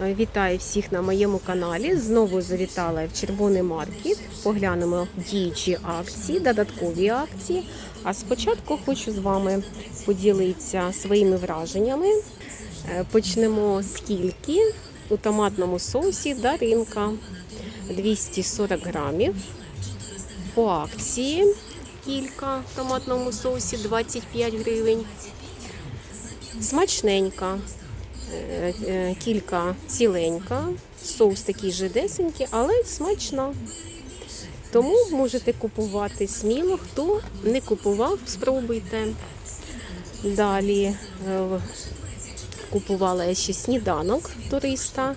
Е, Вітаю всіх на моєму каналі. Знову завітала в Червоний маркет. Поглянемо діючі акції, додаткові акції. А спочатку хочу з вами поділитися своїми враженнями. Е, Почнемо з кільки у томатному соусі Даринка 240 грамів. По акції кілька в томатному соусі 25 гривень. Смачненька. Е, кілька ціленька, соус такий жидесенький, але смачна. Тому можете купувати сміло. Хто не купував, спробуйте. Далі е, купувала я ще сніданок туриста.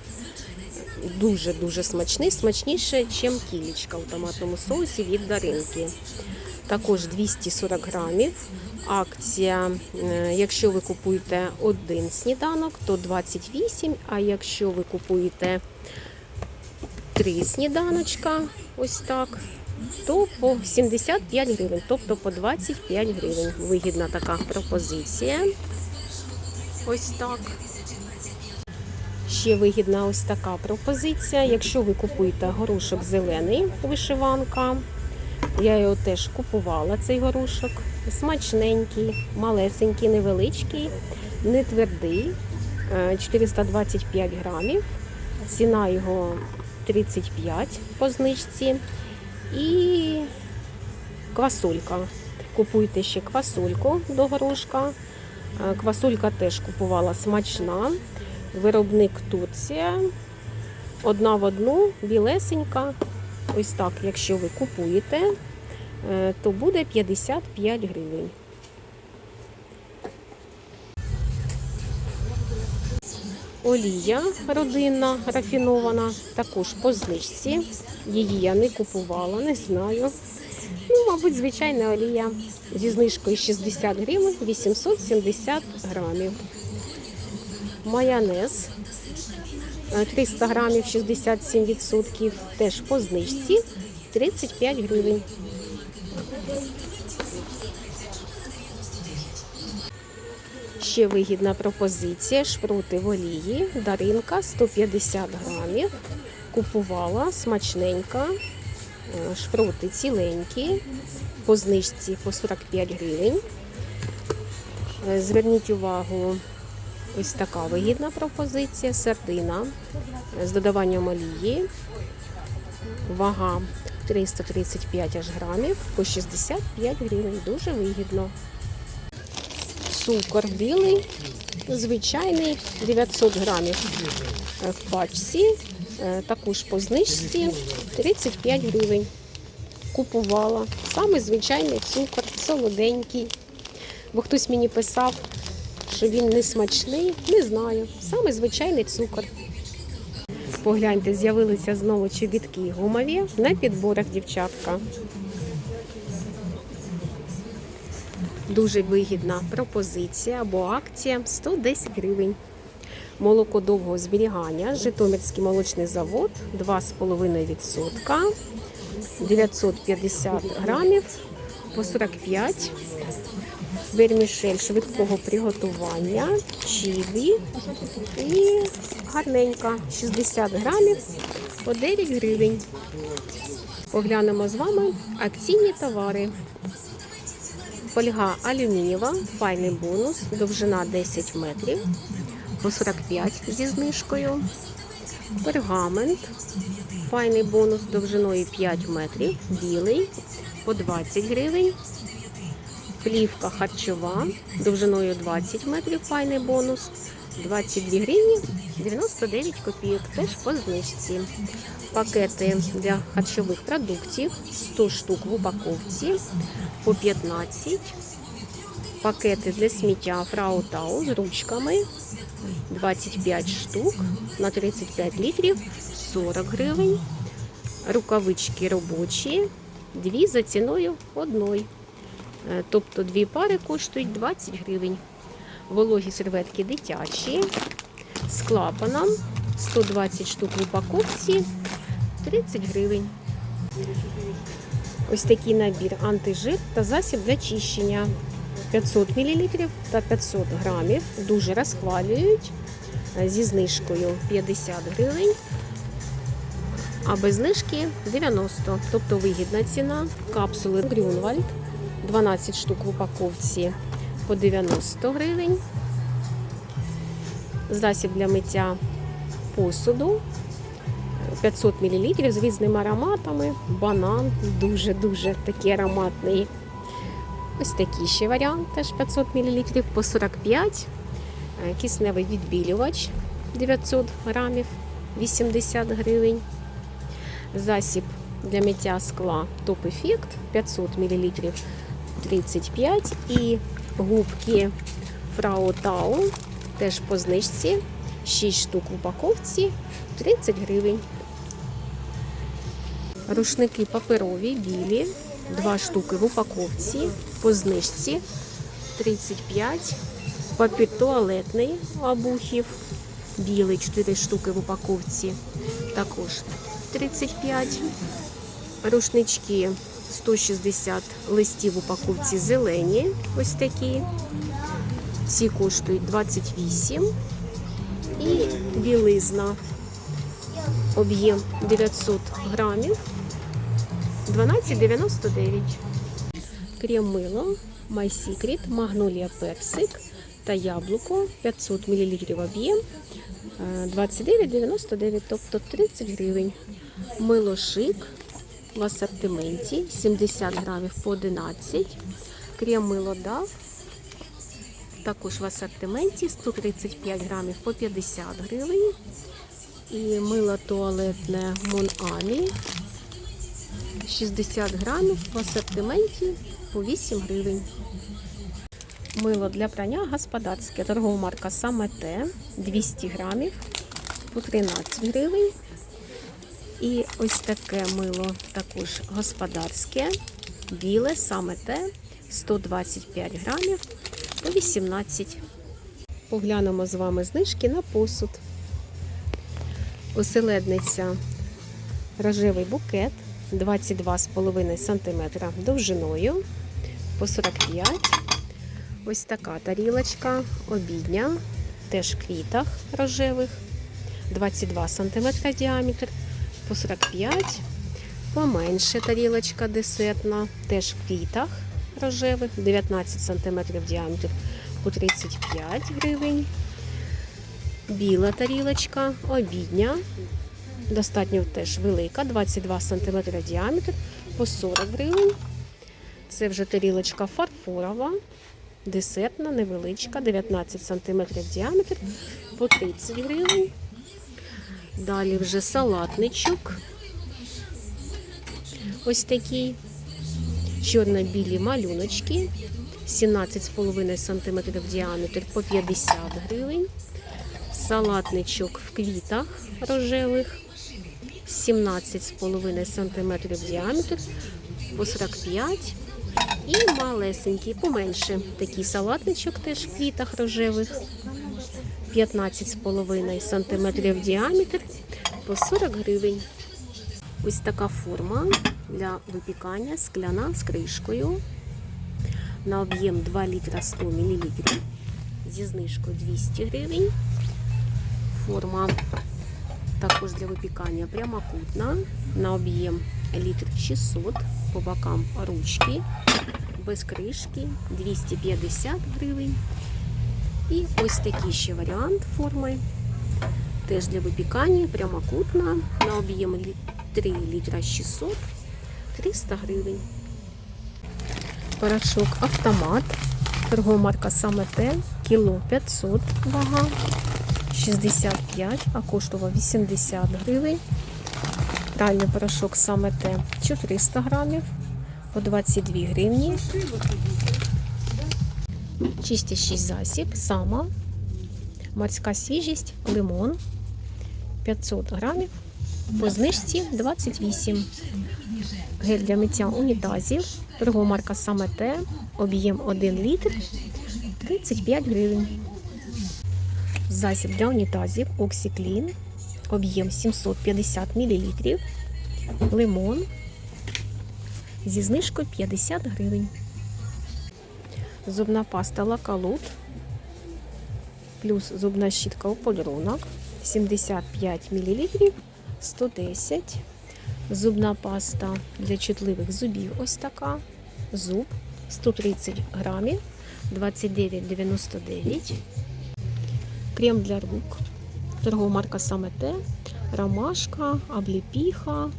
Дуже-дуже смачний, смачніше, ніж кілечка у томатному соусі від Даринки. Також 240 грамів. Акція, е, якщо ви купуєте один сніданок, то 28, а якщо ви купуєте три сніданочка, ось так, то по 75 гривень, тобто по 25 гривень. Вигідна така пропозиція. Ось так. Ще вигідна ось така пропозиція. Якщо ви купуєте горошок зелений, вишиванка, я його теж купувала, цей горошок. Смачненький, малесенький, невеличкий, не твердий, е, 425 грамів. Ціна його 35 по знижці. І квасолька. Купуйте ще квасольку до горошка. Е, Квасолька теж купувала смачна. Виробник Турція. Одна в одну, білесенька. Ось так, якщо ви купуєте, е, то буде 55 гривень. Олія родинна, рафінована, також по знижці. Її я не купувала, не знаю. Ну, мабуть, звичайна олія зі знижкою 60 гривень, 870 грамів. Майонез 300 грамів 67%, теж по знижці 35 гривень. Ще вигідна пропозиція шпроти в олії, даринка 150 грамів. Купувала смачненька, Е, шпроти ціленькі, по знижці по 45 гривень. Е, Зверніть увагу, ось така вигідна пропозиція. Сардина з додаванням олії. Вага 335 аж грамів по 65 гривень. Дуже вигідно. Цукор білий, звичайний 900 грамів е, в пачці. Е, Також по знижці 35 гривень. Купувала. Саме звичайний цукор, солоденький. Бо хтось мені писав, що він не смачний. Не знаю. Саме звичайний цукор. Погляньте, з'явилися знову чобітки гумові на підборах дівчатка. Дуже вигідна пропозиція або акція 110 гривень. Молоко довгого зберігання, Житомирський молочний завод 2,5%, 950 грамів по 45 вермішель швидкого приготування, чилі і гарненька 60 грамів по 9 гривень. Поглянемо з вами акційні товари. Фольга алюмінієва, файний бонус, довжина 10 метрів, по 45 зі знижкою. Пергамент, файний бонус довжиною 5 метрів, білий, по 20 гривень. Плівка харчова, довжиною 20 метрів, файний бонус, 22 гривні 99 копійок, теж по знижці. Пакети для харчових продуктів 100 штук в упаковці по 15. Пакети для сміття Фрау Тау з ручками 25 штук на 35 літрів 40 гривень. Рукавички робочі, дві за ціною одної. Е, Тобто дві пари коштують 20 гривень. Вологі серветки дитячі з клапаном 120 штук в упаковці 30 гривень. Ось такий набір антижир та засіб для чищення 500 мл та 500 грамів. Дуже розхвалюють. е, зі знижкою 50 гривень, а без знижки 90. Тобто вигідна ціна. Капсули Грюнвальд 12 штук в упаковці по 90 гривень. Засіб для миття посуду 500 мл з різними ароматами. Банан дуже-дуже такий ароматний. Ось такий ще варіант, теж 500 мл по 45. Е, Кисневий відбілювач 900 грамів 80 гривень. Засіб для миття скла Топ Ефект 500 мл 35 і губки Фрау Тау теж по знижці 6 штук в упаковці 30 гривень. Рушники паперові, білі, 2 штуки в упаковці по знижці 35. Папір туалетний обухів, білий 4 штуки в упаковці, також 35. Рушнички 160 листів упаковці зелені, ось такі. Ці коштують 28. І білизна. Об'єм 900 грамів. 12,99. Крем мило, My Secret, магнолія персик та яблуко 500 мл об'єм. е, 29,99, тобто 30 гривень. Мило шик в асортименті 70 грамів по 11. Крем мило дав. Також в асортименті 135 грамів по 50 гривень. І мило туалетне Монамі 60 грамів в асортименті по 8 гривень. Мило для прання господарське, торгова марка саме те 200 грамів по 13 гривень. І ось таке мило також господарське, біле, саме те 125 грамів по 18. Поглянемо з вами знижки на посуд. Оселедниця рожевий букет 22,5 см довжиною по 45. Ось така тарілочка обідня, теж в квітах рожевих, 22 см діаметр по 45. Поменше тарілочка десертна, теж в квітах рожевих, 19 см діаметр по 35 гривень. Біла тарілочка, обідня, достатньо теж велика, 22 см діаметр по 40 гривень. Це вже тарілочка фарфорова, десертна, невеличка, 19 см діаметр по 30 гривень. Далі вже салатничок. Ось такий. Чорно-білі малюночки. 17,5 см діаметр по 50 гривень. Салатничок в квітах рожевих. 17,5 см діаметр по 45 і малесенький, поменше. Такий салатничок теж в квітах рожевих. 15,5 см діаметр по 40 гривень. Ось така форма для випікання скляна з кришкою на об'єм 2 літра 100 мл зі знижкою 200 гривень. Форма також для випікання прямокутна на об'єм літр 600 по бокам ручки без кришки 250 гривень. І ось такий ще варіант форми. Теж для випікання прямокутна на об'єм 3 літра 600 300 гривень. Порошок автомат. Торгова марка саме те, кіло 500 вага, 65, а коштував 80 гривень. Пральний порошок саме те 400 грамів по 22 гривні. Чистящий засіб, сама, морська свіжість, лимон 500 грамів, по знижці 28. Гель для миття унітазів, торгова марка саме те, об'єм 1 літр 35 гривень. Засіб для унітазів Оксіклін, об'єм 750 мл, лимон зі знижкою 50 гривень. Зубна паста Лакалут плюс зубна щітка у подарунок 75 мл 110. Зубна паста для чутливих зубів ось така. Зуб 130 грамів 29,99. Крем для рук. Торгова марка саме те. Ромашка, обліпіха, е,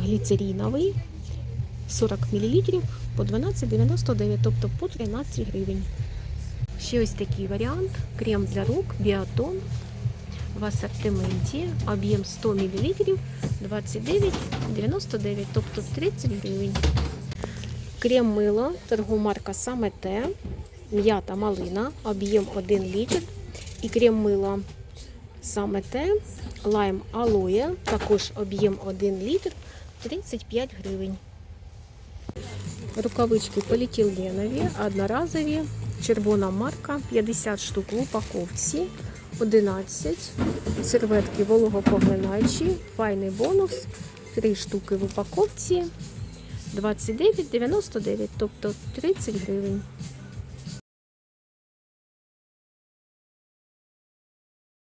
гліцеріновий 40 мл по 12,99, тобто по 13 гривень. Ще ось такий варіант. Крем для рук Біотон в асортименті. Об'єм 100 мл 29,99, тобто 30 гривень. Крем мило, торгомарка саме те. М'ята малина, об'єм 1 літр. І крем мило саме те. Лайм алоє, також об'єм 1 літр 35 гривень. Рукавички поліетиленові, одноразові, червона марка, 50 штук в упаковці, 11. Серветки вологопоглинаючі, файний бонус, 3 штуки в упаковці, 29,99, тобто 30 гривень.